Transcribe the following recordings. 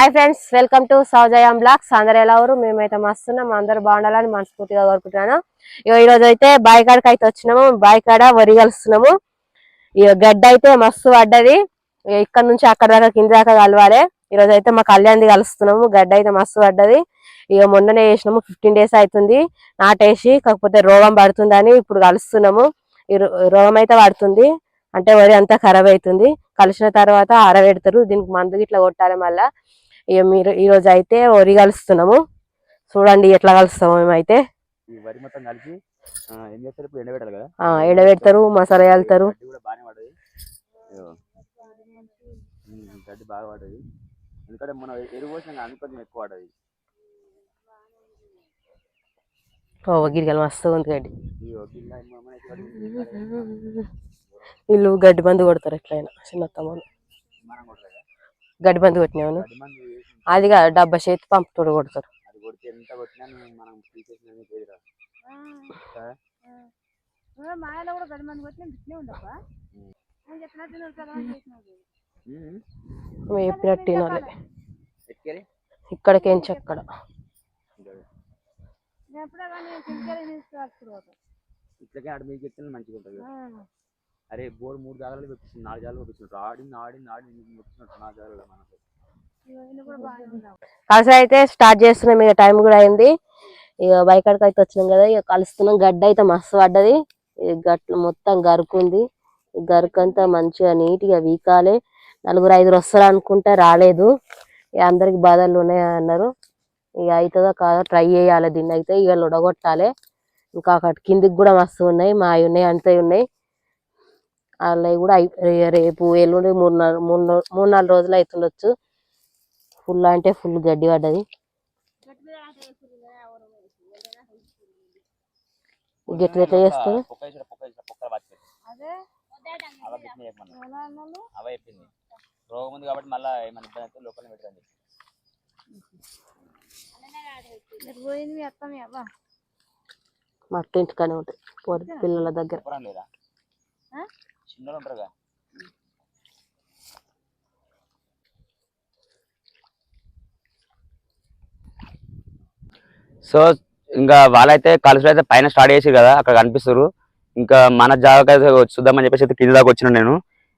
Hi friends welcome to సౌజయం blogs అందరు ఎలా ఊరు మేమైతే మస్తున్నాం అందరు బాగుండాలని మనస్ఫూర్తిగా కోరుకుంటున్నాను. ఇక ఈ రోజు అయితే బావి కాడకి అయితే వచ్చినాము. బావి కాడ వరి కలుస్తున్నాము. ఇక గడ్డ అయితే మస్తు పడ్డది. ఇక్కడ నుంచి అక్కడ దాకా కింద దాకా కలవాలి. ఈ రోజు అయితే మా కళ్యాణ్ది కలుస్తున్నాము. గడ్డ అయితే మస్తు పడ్డది. ఇక మొన్ననే వేసినాము ఫిఫ్టీన్ డేస్ అవుతుంది. నాటేసి కాకపోతే రోగం పడుతుందని ఇప్పుడు కలుస్తున్నాము. ఈ రోగం అయితే పడుతుంది. అంటే వరి అంతా ఖరాబ్ అవుతుంది. కలిసిన తర్వాత ఆరబెడతారు. దీనికి మందు గిట్లా కొట్టాలి మళ్ళీ. ఇక మీరు ఈ రోజు అయితే వరి కలుస్తున్నాము. చూడండి ఎట్లా కలుస్తాము మేమైతే. ఎండబెడతారు మసాలా వెళ్తారు గడ్డి బాగా పడ్డది. ఎందుకంటే మనం ఎరువు పోసినాం ఎక్కువ పడ్డది. ఓ గిరిగలు మస్తు ఉంది గడ్డి? వీళ్ళు గడ్డి మందు కొడతారు ఎట్లయినా మనం కొట్టలేదా? గడ్డి మందు కొట్టినాను వేసి అదిగా డబ్బా చేతి పంపుతోడు కొడతారు అది కొడితే ఎంత కొట్టినా నువ్వు మనం తీసేసిన పోయిరా మాయలో కూడా గడి మంది కొట్టి ఇట్లే ఉండప్ప నేను చెప్పినట్టు మేము తినాలి ఇక్కడికేంచి అక్కడ ఇట్లకే ఆడ మీకు మంచిగా ఉంటుంది కదా. అరే బోర్డు మూడు జాగాలు పెట్టింది నాలుగు జాగాలు ఆడింది ఆడింది ఆడింది పెట్టినట్టు నాలుగు జాగాలు మనకు కలిసి అయితే స్టార్ట్ చేస్తున్నాం ఇక టైం కూడా అయింది. ఇక బైక్ అయితే వచ్చినాం కదా ఇక కలుస్తున్నాం. గడ్డ అయితే మస్తు పడ్డది. ఈ గట్లు మొత్తం గరుకుంది. ఈ అంతా మంచిగా నీట్గా వీకాలి. నలుగురు ఐదుగురు వస్తారు అనుకుంటే రాలేదు. ఇక అందరికి బాధలు ఉన్నాయి అన్నారు. ఇక అవుతుందో కాదో ట్రై చేయాలి దీన్ని అయితే. ఇక లొడగొట్టాలి. ఇంకా అక్కడ కిందికి కూడా మస్తు ఉన్నాయి. మా ఉన్నాయి అంతే ఉన్నాయి. వాళ్ళవి కూడా అయి రేపు ఎల్లుండి మూడు నాలుగు మూడు మూడు నాలుగు రోజులు అవుతుండొచ్చు ఫుల్ అంటే ఫుల్ గడ్డి పడ్డది. గట్టి ఎట్లా చేస్తారు రోగం ఉంది కాబట్టి మళ్ళీ ఏమైనా ఇబ్బంది అయితే లోపల పెట్టండి మీరు పోయింది మీ అత్త మీ అవ్వ మా అక్క ఇంటికానే ఉంటాయి పోరు పిల్లల దగ్గర. చెప్పడం లేదా ఆ? సో ఇంకా వాళ్ళైతే కలిసి అయితే పైన స్టార్ట్ చేసి కదా అక్కడ కనిపిస్తారు ఇంకా మన జాగ్రత్త చూద్దామని చెప్పేసి అయితే కింద దాకా వచ్చిన నేను.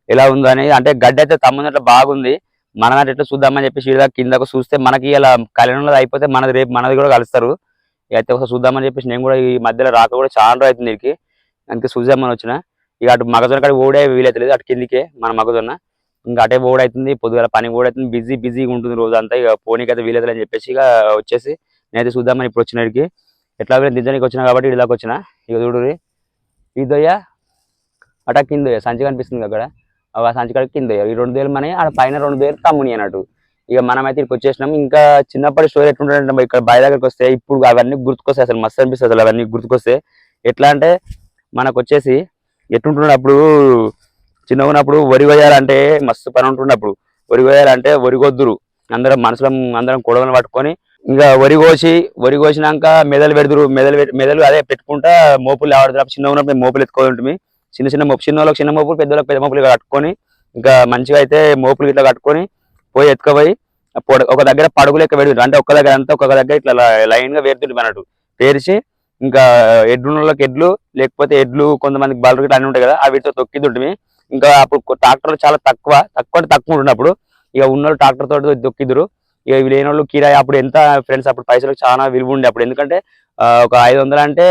ఎలా ఉందని అంటే గడ్డి అయితే తమ్మున్నట్లు బాగుంది. మన దాంట్లో ఎట్లా చూద్దామని చెప్పేసి దాకా కిందకు చూస్తే మనకి ఇలా కళ్యాణంలో అయిపోతే మనది రేపు మనది కూడా కలుస్తారు. ఇక అయితే ఒకసారి చూద్దామని చెప్పేసి నేను కూడా ఈ మధ్యలో రాక కూడా చాలా రోజు అవుతుంది దీనికి. అందుకే చూద్దామని వచ్చిన. ఇక అటు మగజొన్న కాడ ఓడే వీలైతలేదు అటు కిందికే మన మగజొన్న. ఇంకా అటే ఓడి పొద్దుగల పని కూడా అవుతుంది బిజీ బిజీగా ఉంటుంది రోజు అంతా ఇక పోనీకైతే వీలైతే అని చెప్పేసి ఇక వచ్చేసి నేనైతే చూద్దామని ఇప్పుడు వచ్చిన ఇక్కడికి ఎట్లా దించడానికి వచ్చినా కాబట్టి ఇటు దాకా వచ్చిన. ఇక చూడురి ఈ దొయ్య కింద దొయ్య. సంచి కనిపిస్తుంది అక్కడ. ఆ సంచి కాడ కింద దొయ్య. ఈ రెండు వేలు మన అక్కడ పైన రెండు వేలు తమ్ముని అన్నట్టు. ఇక మనమైతే ఇక్కడికి వచ్చేసినాం. ఇంకా చిన్నప్పటి స్టోరీ ఎట్లుంటుందంటే ఇక్కడ బావి దగ్గరికి వస్తే ఇప్పుడు అవన్నీ గుర్తుకొస్తాయి అసలు. మస్తు అనిపిస్తుంది అసలు అవన్నీ గుర్తుకొస్తే. ఎట్లా అంటే మనకు వచ్చేసి ఎట్లుంటుండే అప్పుడు చిన్నగా ఉన్నప్పుడు వరి కొయ్యాలంటే మస్తు పని ఉంటున్నప్పుడు వరి కొయ్యాలంటే వరి కొద్దురు. అందరం మనసులో అందరం కొడవలు పట్టుకొని ఇంకా వరి కోసి వరి కోసినాక మెదలు పెడుతురు మెదలు మెదలు అదే పెట్టుకుంటా మోపులు ఆడుతున్నారు చిన్న ఉన్నప్పుడు మోపులు ఎత్తుకొని చిన్న చిన్న మోపు చిన్న వాళ్ళకి చిన్న మోపులు పెద్దలకు పెద్ద మోపులు కట్టుకొని ఇంకా మంచిగా అయితే మోపులు ఇట్లా కట్టుకొని పోయి ఎత్తుకపోయి ఒక దగ్గర పడుగు లెక్క పెడుతుంది అంటే ఒక్క దగ్గర అంతా ఒక దగ్గర ఇట్లా లైన్గా వేరుతుంది అన్నట్టు పేర్చి ఇంకా ఎడ్లు ఎడ్లు లేకపోతే ఎడ్లు కొంతమందికి బలరు ఇట్లా అన్ని ఉంటాయి కదా అవి వీటితో తొక్కితుంటుంది ఇంకా అప్పుడు ట్రాక్టర్ చాలా తక్కువ తక్కువ అంటే తక్కువ ఉంటున్నప్పుడు ఇక ఉన్న ట్రాక్టర్ తోటి దొక్కిదురు ఇక ఇవి లేని వాళ్ళు కిరాయి అప్పుడు ఎంత ఫ్రెండ్స్ అప్పుడు పైసలకు చాలా విలువ ఉండే అప్పుడు. ఎందుకంటే ఒక ఐదు వందలు అంటే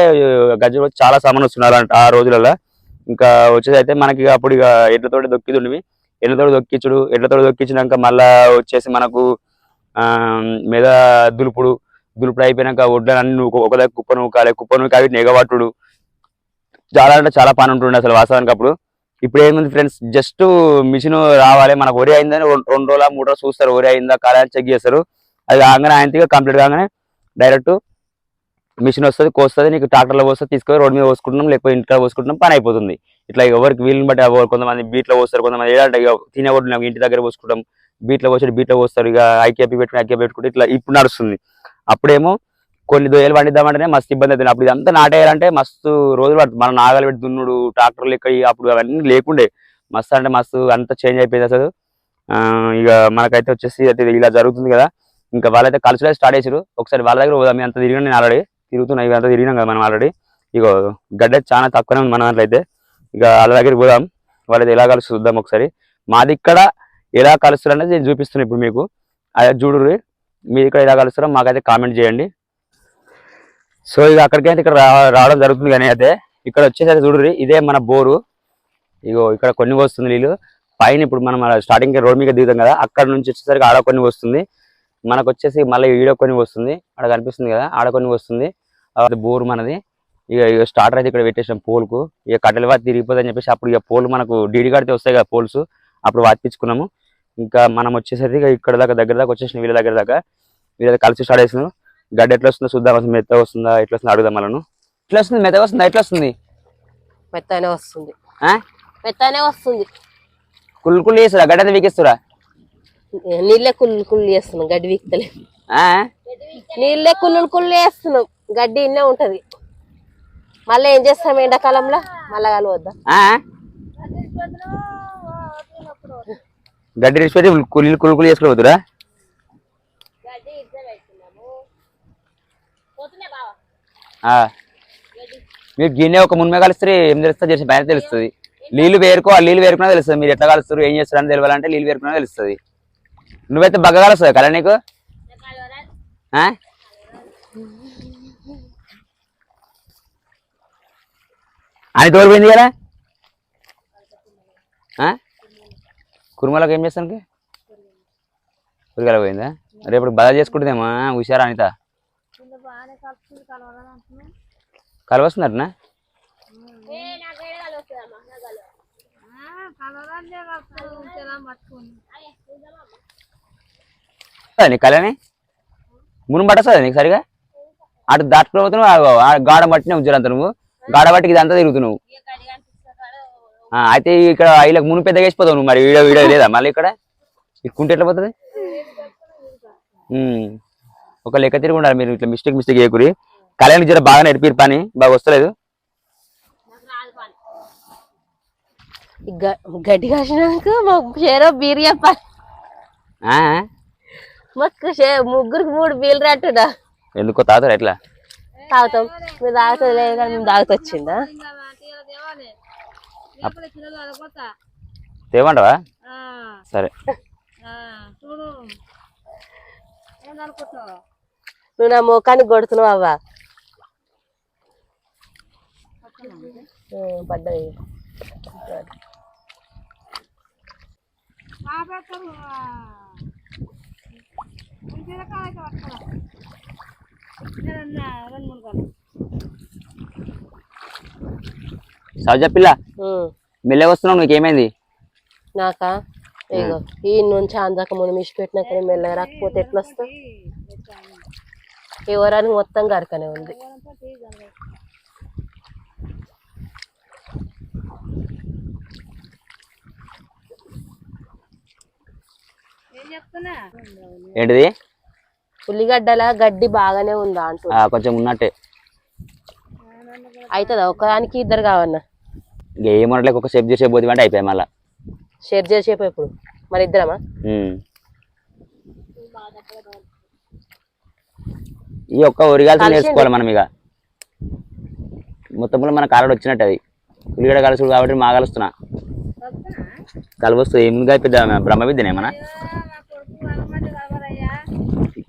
గజ్జలు చాలా సామాన్ వస్తున్నారు అంట ఆ రోజులలో ఇంకా వచ్చేసి అయితే మనకి అప్పుడు ఇక ఎడ్లతోటి దొక్కితుండివి ఎడ్లతోటి దొక్కించుడు ఎడ్లతోటి దొక్కించినాక మళ్ళా వచ్చేసి మనకు ఆ మీద దులుపుడు దులుపుడు అయిపోయినాక వడ్లన్నీ అన్ని ఒక దగ్గర కుప్ప నూకాలి కుప్ప నూకాలి అవి నెగబట్టుడు. చాలా అంటే చాలా పని ఉంటుండే అసలు వాస్తవానికి అప్పుడు. ఇప్పుడు ఏముంది ఫ్రెండ్స్ జస్ట్ మిషన్ రావాలి. మనకు ఒరి అయిందని రెండు రోజుల మూడు రోజులు చూస్తారు. ఒరి అయిందా కాలేజ్ చెక్ చేస్తారు. అది కాగానే ఆయనకి కంప్లీట్ కాగానే డైరెక్ట్ మిషన్ వస్తుంది కోస్తుంది నీకు ట్రాక్టర్లో పోస్తుంది తీసుకొని రోడ్ మీద పోసుకుంటున్నాం లేకపోతే ఇంట్లో పోసుకుంటున్నాం పని అయిపోతుంది. ఇట్లా ఎవరికి వీలుని బట్టి ఎవరు కొంతమంది బీట్లో పోస్తారు కొంతమంది ఏదంటే ఇక తినే ఒడ్డు ఇంటి దగ్గర పోసుకుంటాం. బీట్లో పోసాడు బీట్లో పోస్తారు ఇక ఐకేపీ పెట్టుకుని ఐకేపీ పెట్టుకుంటే ఇట్లా ఇప్పుడు నడుస్తుంది. అప్పుడేమో కొన్ని దోయలు పండిద్దామంటేనే మస్తు ఇబ్బంది అవుతుంది. అప్పుడు ఇదంతా నాటేయాలంటే మస్తు రోజులు పడుతుంది. మన నాగలు పెట్టి దున్నుడు ట్రాక్టర్లు ఇక్కడ అప్పుడు అవన్నీ లేకుండే. మస్తు అంటే మస్తు అంతా చేంజ్ అయిపోయింది అసలు. ఇక మనకైతే వచ్చేసి అయితే ఇలా జరుగుతుంది కదా. ఇంకా వాళ్ళైతే కలిసి స్టార్ట్ చేసారు ఒకసారి వాళ్ళ దగ్గర పోదాం. అంత తిరిగిన నేను ఆల్రెడీ తిరుగుతున్నా. ఇక అంతా తిరిగినాం కదా మనం ఆల్రెడీ. ఇక గడ్డ చాలా తక్కువనే ఉంది మన దాంట్లో అయితే. ఇక వాళ్ళ దగ్గరికి పోదాం. వాళ్ళైతే ఎలా కలుసు చూద్దాం ఒకసారి. మాది ఇక్కడ ఎలా కలుస్తారు అనేది నేను చూపిస్తున్నాను ఇప్పుడు మీకు. అదే చూడుర్రి. మీరు ఇక్కడ ఎలా కలుస్తారో మాకైతే కామెంట్ చేయండి. సో ఇది అక్కడికైతే ఇక్కడ రావడం జరుగుతుంది కానీ అయితే ఇక్కడ వచ్చేసరికి చూడరు ఇదే మన బోరు. ఇగో ఇక్కడ కొన్ని వస్తుంది నీళ్ళు. పైన ఇప్పుడు మనం స్టార్టింగ్ రోడ్ మీద దిగుతాం కదా అక్కడ నుంచి వచ్చేసరికి ఆడ కొన్ని వస్తుంది మనకు వచ్చేసి మళ్ళీ ఈడో కొన్ని వస్తుంది అక్కడ కనిపిస్తుంది కదా ఆడ కొన్ని వస్తుంది అది బోరు మనది. ఇక ఇక స్టార్టర్ అయితే ఇక్కడ పెట్టేసాం పోల్కు. ఇక కట్టెల వాతి తిరిగిపోతుందని చెప్పేసి అప్పుడు ఇక పోల్ మనకు డీడీ కడితే వస్తాయి కదా పోల్స్. అప్పుడు వాతిపించుకున్నాము ఇంకా మనం వచ్చేసరికి ఇక్కడ దాకా దగ్గర దాకా వచ్చేసిన వీళ్ళ దగ్గర దాకా. వీళ్ళ కలిసి స్టార్ట్ చేసినాం. గడ్డ ఎట్లా వస్తుందో చూద్దాం. అసలు మెత్త వస్తుందా ఎట్లా వస్తుందో అడుగుదాం మనను ఎట్లా వస్తుంది? మెత్త వస్తుందా ఎట్లా వస్తుంది? మెత్తనే వస్తుంది. ఆ? మెత్తనే వస్తుంది. కుళ్ళు కుళ్ళు చేస్తురా? గడ్డ అయితే వీకిస్తురా నీళ్ళే కుళ్ళు కుళ్ళు చేస్తున్నాం. గడ్డి వీక్తలే ఆ? నీళ్ళే కుళ్ళు కుళ్ళు చేస్తున్నాం. గడ్డి ఇన్నే ఉంటది. మళ్ళీ ఏం చేస్తాం ఎండాకాలంలో? మళ్ళా కలవద్దా? ఆ? గడ్డి రెసిపెట్టి కుళ్ళు కుళ్ళు కుళ్ళు చేసుకుని పోతురా? మీరు గిన్నె ఒక మున్మే కలిస్తే ఏం తెలుస్తుంది చేసిన పైన తెలుస్తుంది. నీళ్ళు వేరుకో ఆ నీళ్ళు వేరుకున్నా తెలుస్తుంది. మీరు ఎట్లా కలుస్తారు ఏం చేస్తారు అని తెలియాలంటే నీళ్ళు వేరుకున్నా తెలుస్తుంది. నువ్వైతే బగ్గ కలుస్తుంది కదా నీకు? ఆ? అని తోలిపోయింది కదా? ఆ? కురుమలకు ఏం చేస్తానికి? కూరగాయలు పోయిందా? రేపు బదా చేసుకుంటుందేమా హుషారా అనిత? బాగానే అంటున్నాం నీ కళ్యాణి? మును పట్టస్తుంది నీకు సరిగా? అటు దాటుకుని పోతున్నావు ఆ గాడ పట్టిన ఉంచారు నువ్వు. గాడ పట్టికి ఇదంతా తిరుగుతున్నావు. ఆ, అయితే ఇక్కడ వీళ్ళకి మును పెద్దగా వేసిపోతావు నువ్వు మరి వీడియో వీడియో లేదా? మళ్ళీ ఇక్కడ? ఇక్కుంటే ఎట్లా పోతుంది. ఒక లెక్క తిరిగి ఉండాలి. మీరు ఇట్లా మిస్టేక్ మిస్టేక్ చేయకూరి. కళ్యాణ్ జర బాగా నేర్పిరు పని. బాగా వస్తలేదు. గడ్డి కాసినాక మాకు షేరో బీర్ చెప్పాలి? మాకు ముగ్గురికి మూడు బీర్లు రట్టుడా ఎందుకో తాగుతారు ఎట్లా? తాగుతాం. మీరు తాగుతుంది లేదు మేము తాగుతూ వచ్చిందా? తీర దేవాలి లేకపోతే పిల్లలు అడగపోతా తేమంటావా సరే చూడు ఏందనుకుంటున్నావు నువ్వు నా ముఖానికి కొడుతున్నావు అవ్వా. పడ్డది. పిల్ల ఉం. మెల్లగా వస్తున్నావు నీకు ఏమైంది నాకా? ఇగో ఈ నుంచి అందాక మనం ఇష్ట పెట్టినా కానీ మెల్లగా రాకపోతే ఎట్లా వస్తావు ఎవరానికి మొత్తం గరకనే ఉంది. ఏం చెప్తున్నా? ఏంటిది? ఉల్లిగడ్డల గడ్డి బాగానే ఉందా అంటూ. ఆ, కొంచెం ఉన్నట్టే. అవుతుందా ఒకదానికి ఇద్దరు కావన్నా? ఇక ఏమనట్లేక ఒక సేపు చేసే పోతే అంటే అయిపోయాయి మళ్ళా. షేర్ చేసేపు ఇప్పుడు. మరి ఇద్దరమా. ఈ ఒక్క ఒరిగాల్సి. నేర్చుకోవాలి మనం ఇక. మొత్తంలో మన కాలడు వచ్చినట్టు అది. ఉల్లిగడ్డ కలుసుడు కాబట్టి మా కలుస్తున్నా. కలవస్తుంది ఏముందిగా పెద్ద బ్రహ్మ విద్యనే మన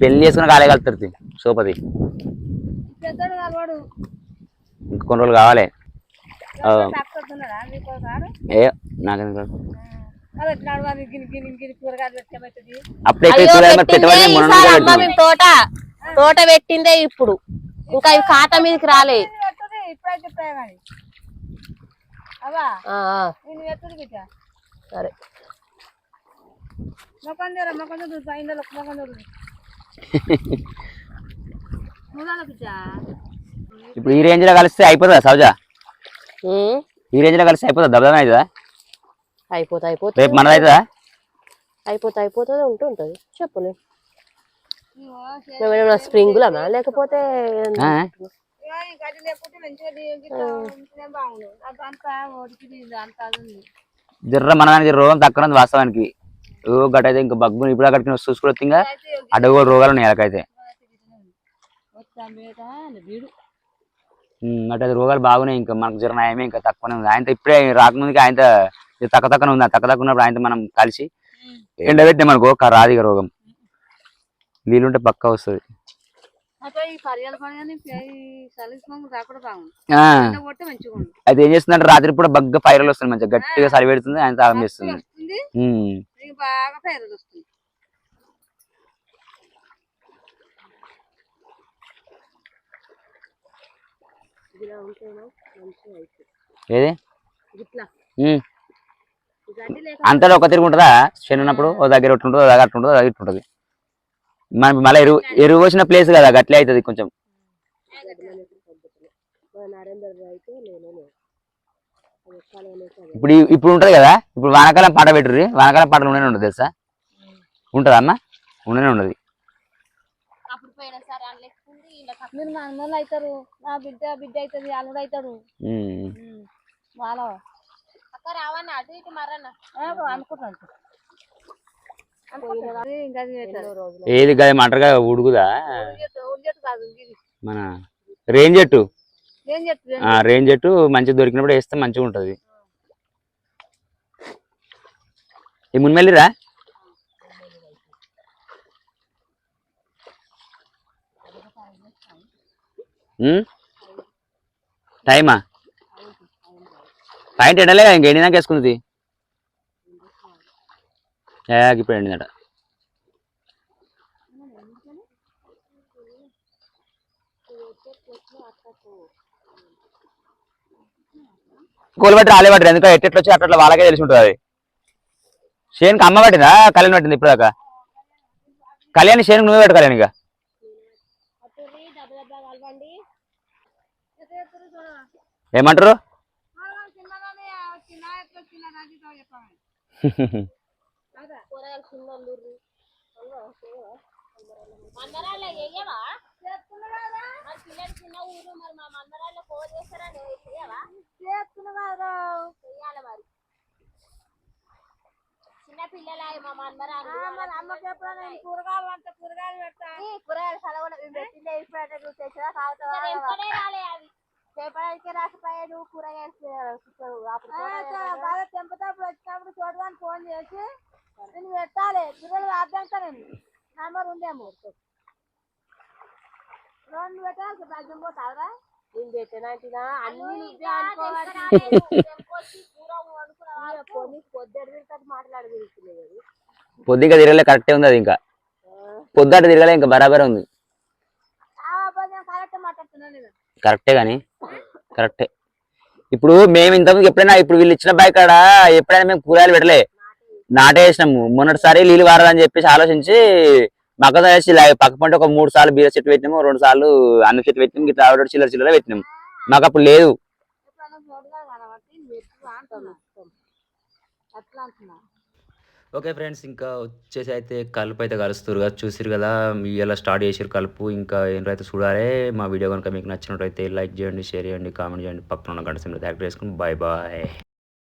పెళ్ళి చేసుకున్న కాలే కలుతుంది సోపది ఇంక కొన్ని రోజులు కావాలి. ఏ నాకెందుకు పెట్టబెట్టది అప్పుడే పెట్టుబడి తోట పెట్టిందే ఇప్పుడు. ఇంకా ఇవి ఖాతా మీదకి రాలే. ఇప్పుడే సరే. ఈ రేంజ్లో కలిస్తే అయిపోతుందా సౌజా? ఈ రేంజ్లో కలిస్తే అయిపోతుందా? దెబ్బ అవుతుందా? అయిపోతా అయిపోతా. రేపు మనది అవుతుందా అయిపోతా అయిపోతుంది ఉంటూ ఉంటుంది. చెప్పలే మేమేమన్నా స్ప్రింగులమా లేకపోతే జర్ర మన రోగం తక్కువ వాస్తవానికి. ఓ గట్ అయితే ఇంకా బగ్గు ఇప్పుడు అక్కడికి చూసుకుని ఇంకా అడ్డగో రోగాలు ఉన్నాయి అక్కడైతే వీడు అటు రోగాలు బాగున్నాయి ఇంకా. మనకు జ్వరం నయమే ఇంకా తక్కువనే ఉంది. ఆయన ఇప్పుడే రాకముందుకి ఆయన తక్కువ తక్కువ ఉంది. ఆ తక్కువ తక్కువ ఉన్నప్పుడు ఆయనతో మనం కలిసి ఎండబెట్టినాం అనుకో క- రాదు రోగం. నీళ్ళుంటే పక్కా వస్తుంది. అది ఏం చేస్తుందంటే రాత్రి పూట బగ్గ ఫైరల్ వస్తుంది మంచిగా. గట్టిగా సరి పెడుతుంది ఆయన తాగం చేస్తుంది. ఏది? ఇట్లా. ఉమ్. ఈ గడ్డి లేక అంతటా ఒక తిరిగి ఉంటుందా శని ఉన్నప్పుడు ఓ దగ్గర ఒకటి ఉంటుంది? దగ్గర ఉంటుంది? దగ్గర ఇట్లా ఉంటుంది? మనం మళ్ళీ ఎరువు ఎరువు వచ్చిన ప్లేస్ కదా గట్లే అవుతుంది కొంచెం. ఇప్పుడు ఇప్పుడు ఉంటది కదా ఇప్పుడు వానాకాలం పాట పెట్టుర్రి వానాకాలం పాటలు ఉండనే ఉండదు తెలుసా? ఉంటుందా అమ్మ? ఉండనే ఉండదు. అప్పుడు పోయిన సరే అని లెక్కుంది ఇలా మీరు మా అన్నోళ్ళు అవుతారు నా బిడ్డ బిడ్డ అవుతుంది అల్లుడు అవుతారు ఉమ్. వాళ్ళ అక్క రావన్న అటు ఇటు మరన్న. అనుకుంటున్నాను ఇంకా అది ఎన్నో అవుతారు. రోజులు ఏది గది మంటగా ఉడుకుదా మన రేంజ్ చెట్టు. రేంజ్ చెట్టు మంచిగా దొరికినప్పుడు వేస్తే మంచిగా ఉంటది. ఈ మున్మెల్లిరా? టైమా? పాయింట్ ఎండలే ఇంక ఎండినాక వేసుకుంది ఆగిపోయాడు ఇప్పుడు ఎండిందట పట్టి బట్టి రాలే పట్టరు ఎందుకంటే ఎట్టెట్లు వచ్చి అట్లా వాళ్ళకే తెలిసి ఉంటుంది అది షేన్కి అమ్మ పట్టిందా కళ్యాణ్ పట్టింది ఇప్పుడు దాకా కళ్యాణ్ షేన్కి నువ్వే పెట్టు కళ్యాణ్ ఇక ఏమంటారు కూరగాయలు చిన్న వండుర్రి. మందరాల్లో చెయ్యవా మరి పిల్లలు చిన్న ఊరు మరి మా మందరాల్లో ఫోన్ చేస్తారా? చెయ్యవా చెయ్యాలి మరి. చిన్న పిల్లలు మా మందరాలు కూరగాయలు అంటే కూరగాయలు పెడతా. కూరగాయలు చదవడం పెట్టిందే ఇప్పుడంటే నువ్వు తెచ్చినా చేపడానికి రాకపోయాడు కూరగాయలు అప్పుడు కూరగాయలు బాగా తెంపుతాప్పుడు వచ్చినప్పుడు చూడడానికి ఫోన్ చేసి నేను పెట్టాలి. పిల్లలు అర్థంతానండి నెంబర్ ఉందేమో. రెండు పెట్టాలి భాగ్యం పోతావరా నేను పెట్టినట్టుగా అన్ని నువ్వే అనుకోవాలి. పొద్దు పొద్దుడు మాట్లాడి తిరుగుతున్నాయి పొద్దుగా తిరగలే కరెక్టే ఉంది అది ఇంకా. పొద్దుట తిరగలే ఇంకా బరాబరే ఉంది. నేను కరెక్ట్ మాట్లాడుతున్నాను నేను. కరెక్టే కానీ కరెక్టే. ఇప్పుడు మేము ఇంతకుముందు ఎప్పుడైనా ఇప్పుడు వీళ్ళు ఇచ్చిన బాయ్ కాడ? ఎప్పుడైనా మేము కూరగాయలు పెట్టలే. నాటేసినాము మొన్నటిసారి నీళ్ళు వారాలని చెప్పేసి ఆలోచించి మగ్గం వేసి ఇలా పక్క పంట ఒక మూడు సార్లు బీర చెట్టు పెట్టినాము రెండు సార్లు అన్న చెట్టు పెట్టినాము ఇట్లా ఆవిడ చిల్లర చిల్లర పెట్టినాము. మాకు అప్పుడు లేదు. ఓకే ఫ్రెండ్స్ ఇంకా వచ్చేసి అయితే కలుపు అయితే కలుస్తారు కదా చూసిరు కదా ఇలా స్టార్ట్ చేసారు కలుపు ఇంకా ఏంటైతే చూడాలి మా వీడియో కనుక మీకు నచ్చినట్టు అయితే లైక్ చేయండి షేర్ చేయండి కామెంట్ చేయండి పక్కన ఉన్న గంట సింబల్ యాక్ట్ చేసుకుని బాయ్ బాయ్